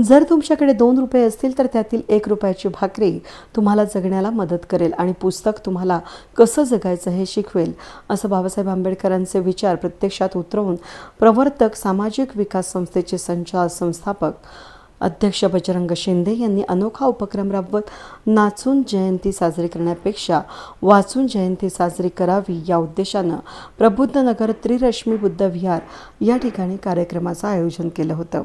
जर तुमच्याकडे दोन रुपये असतील तर त्यातील एक रुपयाची भाकरी तुम्हाला जगण्याला मदत करेल आणि पुस्तक तुम्हाला कसं जगायचं हे शिकवेल असं बाबासाहेब आंबेडकरांचे विचार प्रत्यक्षात उतरवून प्रवर्तक सामाजिक विकास संस्थेचे संचालक संस्थापक अध्यक्ष बजरंग शिंदे यांनी अनोखा उपक्रम राबवत नाचून जयंती साजरी करण्यापेक्षा वाचून जयंती साजरी करावी या उद्देशानं प्रबुद्ध नगर त्रिरश्मी बुद्ध विहार या ठिकाणी कार्यक्रमाचं आयोजन केलं होतं.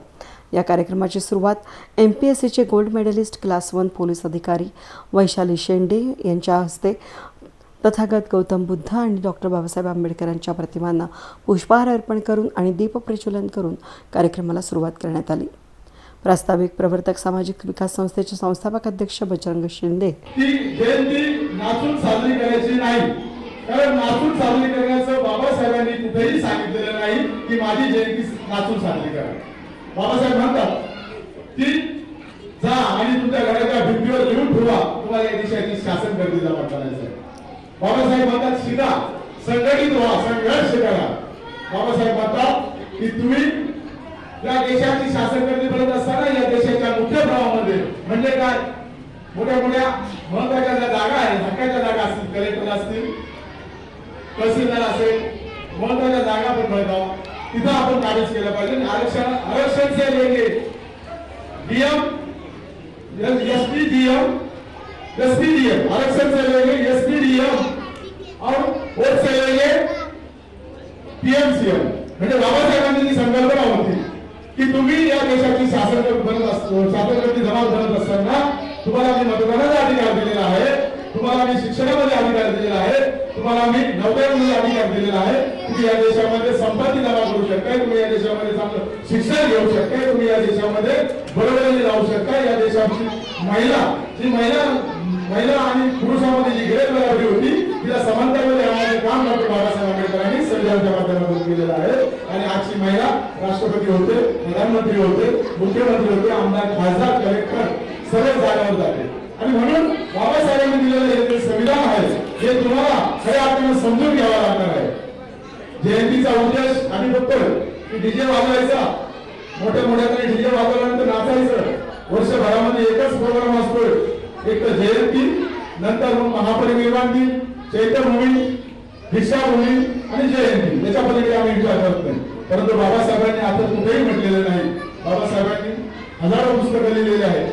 या कार्यक्रमाची सुरुवात एम पी एस सीचे gold medalist class one police अधिकारी वैशाली शेंडे यांच्या हस्ते तथागत गौतम बुद्ध आणि डॉक्टर बाबासाहेब आंबेडकरांच्या प्रतिमांना पुष्पहार अर्पण करून आणि दीपप्रज्वलन करून कार्यक्रमाला सुरुवात करण्यात आली. प्रास्ताविक प्रवर्तक सामाजिक विकास संस्थेचे संस्थापक अध्यक्ष बजरंग शिंदे. ती जयंती नाचून साजरी करायची नाही. कारण नाचून साजरी करण्याचं बाबासाहेबांनी कुठेही सांगितलेलं नाही की माझी जयंती नाचून साजरी करा. बाबासाहेब म्हणतात की जा आणि तुमच्या घराच्या भिंतीवर लिहून ठेवा. तुम्हाला या दिवशी शासन गर्दीचा वाटायचं बाबासाहेब म्हणतात शिका संघटित व्हा संघर्ष करा. बाबासाहेब म्हणतात की तुम्ही या देशाची शासन करणे बनत असताना या देशाच्या मुख्य भावामध्ये म्हणजे काय? मोठ्या मोठ्या महत्त्वाच्या ज्या जागा आहेत धक्क्याच्या जागा असतील कलेक्टर असतील तहसीलदार असेल महत्त्वाच्या जागा पण मिळतात. तिथं आपण काढूच केलं पाहिजे. आरक्षण आरक्षण से लेंगे DM S P DM S P DM आरक्षण से लेंगे एस पी डीएम और वोट से लेंगे पीएमसीएम म्हणजे बाबासाहेबांनी जी संकल्पना या बनत असतो. शासनकर्ती जमाव बनत असताना तुम्हाला मी मतदानाचा अधिकार दिलेला आहे. तुम्हाला मी शिक्षणामध्ये अधिकार दिलेला आहे. तुम्हाला मी नोकऱ्यामध्ये अधिकार दिलेला आहे. तुम्ही या देशामध्ये संपत्ती जमा करू शकताय. तुम्ही या देशामध्ये चांगलं शिक्षण घेऊ शकताय. तुम्ही या देशामध्ये बरोबरीने राहू शकता या देशाची महिला जी महिला महिला आणि पुरुष जी गैरबराबरी होती तिला समानतेमध्ये आणण्याचे काम डॉक्टर बाबासाहेब आंबेडकरांनी संविधानाच्या माध्यमातून केलेलं आहे आणि आजची महिला राष्ट्रपती होते प्रधानमंत्री होते मुख्यमंत्री होते आमदार खासदार कलेक्टर सर्व जागावर जाते. आणि म्हणून बाबासाहेबांनी दिलेलं हे जे संविधान आहे हे तुम्हाला खऱ्या अर्थानं समजून घ्यावा लागणार आहे. जयंतीचा उद्देश आम्ही बघतोय की डीजे वाजवायचा. मोठ्या मोठ्या डीजे वाजवल्यानंतर नाचायचं. वर्षभरामध्ये एकच प्रोग्राम असतोय. एक तर जयंती नंतर मग महापरिनिर्वाण दिन चैत्यभूमी दीक्षाभूमी आणि जयंती. याच्या पलीकडे आम्ही विचार करत नाही. परंतु बाबासाहेबांनी आता कुठेही म्हटलेलं नाही. बाबासाहेबांनी हजारो पुस्तकं लिहिलेली आहेत.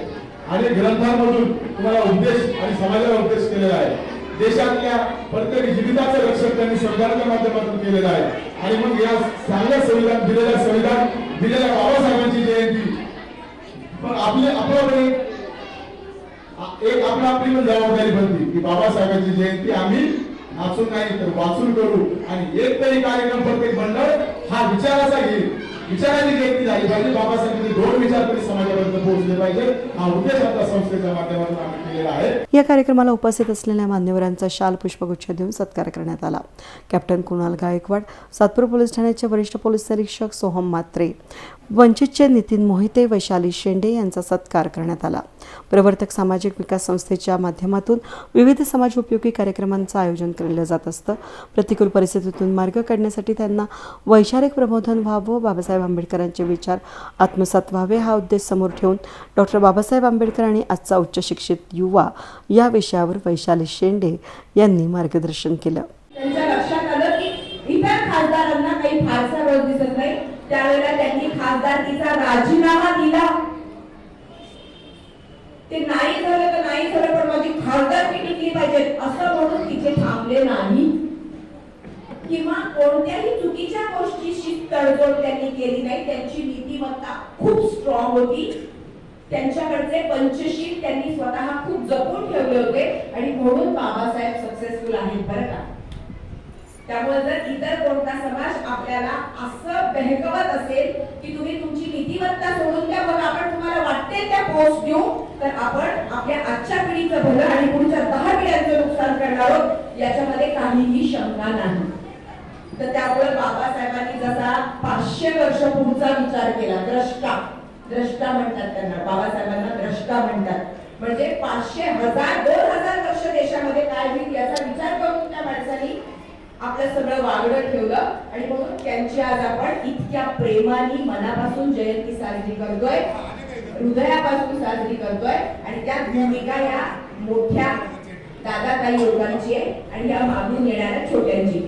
आणि ग्रंथांमधून तुम्हाला उद्देश आणि समाजाला उद्देश केलेला आहे. देशातल्या प्रत्येक जीविताचं रक्षण त्यांनी संविधानाच्या माध्यमातून केलेलं आहे. आणि मग या चांगल्या संविधान दिलेल्या संविधान दिलेल्या बाबासाहेबांची जयंती. पण आपले आपल्याकडे एक आपला आपली पण जबाबदारी बनली की बाबासाहेबांची जयंती आम्ही नाचून नाही तर वाचून करू. आणि एक तरी कार्यक्रम प्रत्येक मंडळ हा विचाराचा घेईल. विचाराची जयंती झाली पाहिजे. बाबासाहेबांनी दोन विचार तरी समाजापर्यंत पोहोचले पाहिजे हा उद्देश आपल्या संस्थेच्या माध्यमातून आम्ही केलेला आहे. या कार्यक्रमाला उपस्थित असलेल्या मान्यवरांचा शाल पुष्पगुच्छ देऊन सत्कार करण्यात आला. कॅप्टन कुणाल गायकवाड सातपूर पोलीस ठाण्याचे वरिष्ठ पोलीस निरीक्षक सोहम मात्रे वंचितचे नितीन मोहिते वैशाली शेंडे यांचा सत्कार करण्यात आला. प्रवर्तक सामाजिक विकास संस्थेच्या माध्यमातून विविध समाज उपयोगी कार्यक्रमांचं आयोजन केलं जात असतं. प्रतिकूल परिस्थितीतून मार्ग काढण्यासाठी त्यांना वैचारिक प्रबोधन व्हावं बाबासाहेब आंबेडकरांचे विचार आत्मसात व्हावे हा उद्देश समोर ठेवून डॉक्टर बाबासाहेब आंबेडकर आणि आजचा उच्च शिक्षित युवा या विषयावर वैशाली शेंडे यांनी मार्गदर्शन केलं. खासदारांना काही फारसा रोज दिसत नाही. त्यावेळेला त्यांनी खासदारकीचा राजीनामा दिला ते नाही झालं तर नाही झालं पण माझी खासदारकी टिकली पाहिजे असं म्हणून थांबले नाही. किंवा कोणत्याही चुकीच्या गोष्टीशी तडजोड त्यांनी केली नाही. त्यांची नीतिमत्ता खूप स्ट्रॉंग होती. त्यांच्याकडचे पंचशील त्यांनी स्वतः खूप जपून ठेवले होते. आणि म्हणून बाबासाहेब सक्सेसफुल आहेत बरं का? त्यामुळे जर इतर कोणता समाज आपल्याला असं बहकवत असेल की तुम्ही तुमची नीतिमत्ता सोडून द्या मग आपण तुम्हाला वाटते त्या पोस्ट देऊ तर आपण आपल्या आजच्या पिढीचं भलं आणि पुढच्या दहा पिढ्यांचं नुकसान करणार आहोत. याच्यामध्ये काहीही शंका नाही. तर त्यामुळे बाबासाहेबांनी जसा पाचशे वर्ष पुढचा विचार केला द्रष्टा द्रष्टा म्हणतात त्यांना बाबासाहेबांना द्रष्टा म्हणतात. म्हणजे पाचशे हजार दोन हजार वर्ष देशामध्ये काय होईल याचा विचार करून त्या माणसांनी आपलं सगळं वागणं ठेवलं आणि म्हणून त्यांची आज आपण इतक्या प्रेमाने मनापासून जयंती साजरी करतोय हृदयापासून साजरी करतोय आणि त्या भूमिका या मोठ्या दादाताई लोकांची आहे आणि या मागून येणाऱ्या छोट्यांची.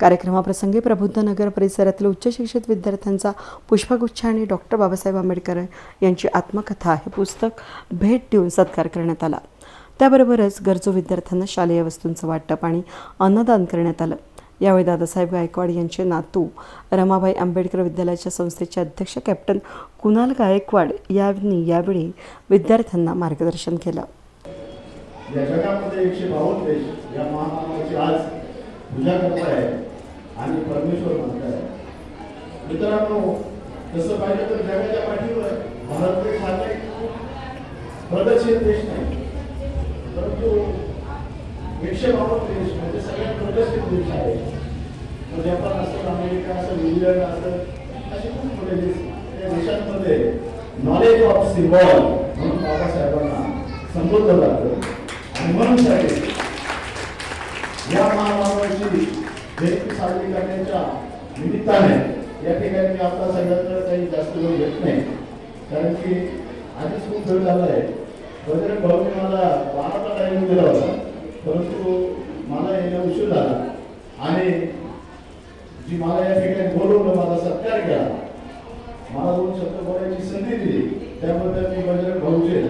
कार्यक्रमाप्रसंगी प्रबुद्ध नगर परिसरातील उच्च शिक्षित विद्यार्थ्यांचा पुष्पगुच्छ आणि डॉक्टर बाबासाहेब आंबेडकर यांची आत्मकथा हे पुस्तक भेट देऊन सत्कार करण्यात आला. त्याबरोबरच गरजू विद्यार्थ्यांना शालेय वस्तूंचं वाटप आणि अन्नदान करण्यात आलं. यावेळी दादासाहेब गायकवाड यांचे नातू रमाबाई आंबेडकर विद्यालयाच्या संस्थेचे अध्यक्ष कॅप्टन कुणाल गायकवाड यांनी यावेळी विद्यार्थ्यांना मार्गदर्शन केलं. या जगामध्ये एकशे बावन्न देश या महामानवाची आज पूजा आहे आणि परमेश्वर म्हणताय मित्रांनो तसं पाहिलं तर जगाच्या पाठीवर भारत देश हा काही प्रगतशील देश नाही. परंतु एकशे बावन्न देश म्हणजे सगळ्यात प्रदर्शित देश आहे. तर जपान असेल अमेरिका असेल इंग्लंड असेल असे खूप मोठे देश त्या देशांमध्ये नॉलेज ऑफ सिम्बॉल म्हणून बाबासाहेबांना संबोधलं जातं. म्हणून साहेब या महामानवाची जयंती साजरी करण्याच्या निमित्ताने या ठिकाणी मी आपला सगळ्यांकडे काही जास्त वेळ घेत नाही. कारण की आधीच खूप वेळ झाला आहे. बजरंग भाऊने मला बाराचा टाईम दिला होता. परंतु मला यायला उशीर झाला. आणि जी मला या ठिकाणी बोलवलं मला सत्कार केला. मला दोन शब्द बोलायची संधी दिली. त्याबद्दल मी बजरंग भाऊचे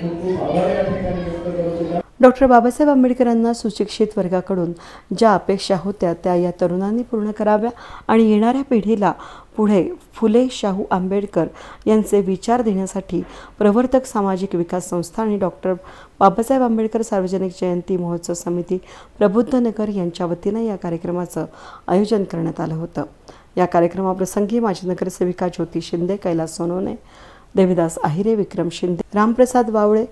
खूप खूप आभार या ठिकाणी व्यक्त करतो. डॉक्टर बाबासाहेब आंबेडकरांना सुशिक्षित वर्गाकडून ज्या अपेक्षा होत्या त्या या तरुणांनी पूर्ण कराव्या आणि येणाऱ्या पिढीला पुढे फुले शाहू आंबेडकर यांचे विचार देण्यासाठी प्रवर्तक सामाजिक विकास संस्था आणि डॉक्टर बाबासाहेब आंबेडकर सार्वजनिक जयंती महोत्सव समिती प्रबुद्ध नगर यांच्या वतीनं या कार्यक्रमाचं आयोजन करण्यात आलं होतं. या कार्यक्रमाप्रसंगी माजी नगरसेविका ज्योती शिंदे कैलास सोनवणे देविदास आहिरे विक्रम शिंदे रामप्रसाद वावळे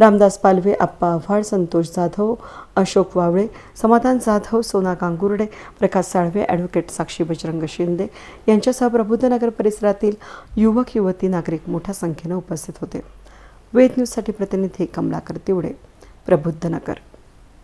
रामदास पालवे आप्पा आव्हाड संतोष जाधव अशोक वावळे समाधान जाधव सोना कांगुर्डे प्रकाश साळवे ॲडव्होकेट साक्षी बजरंग शिंदे यांच्यासह प्रबुद्धनगर परिसरातील युवक युवती नागरिक मोठ्या संख्येनं उपस्थित होते. वेद न्यूजसाठी प्रतिनिधी कमलाकर तिवडे प्रबुद्धनगर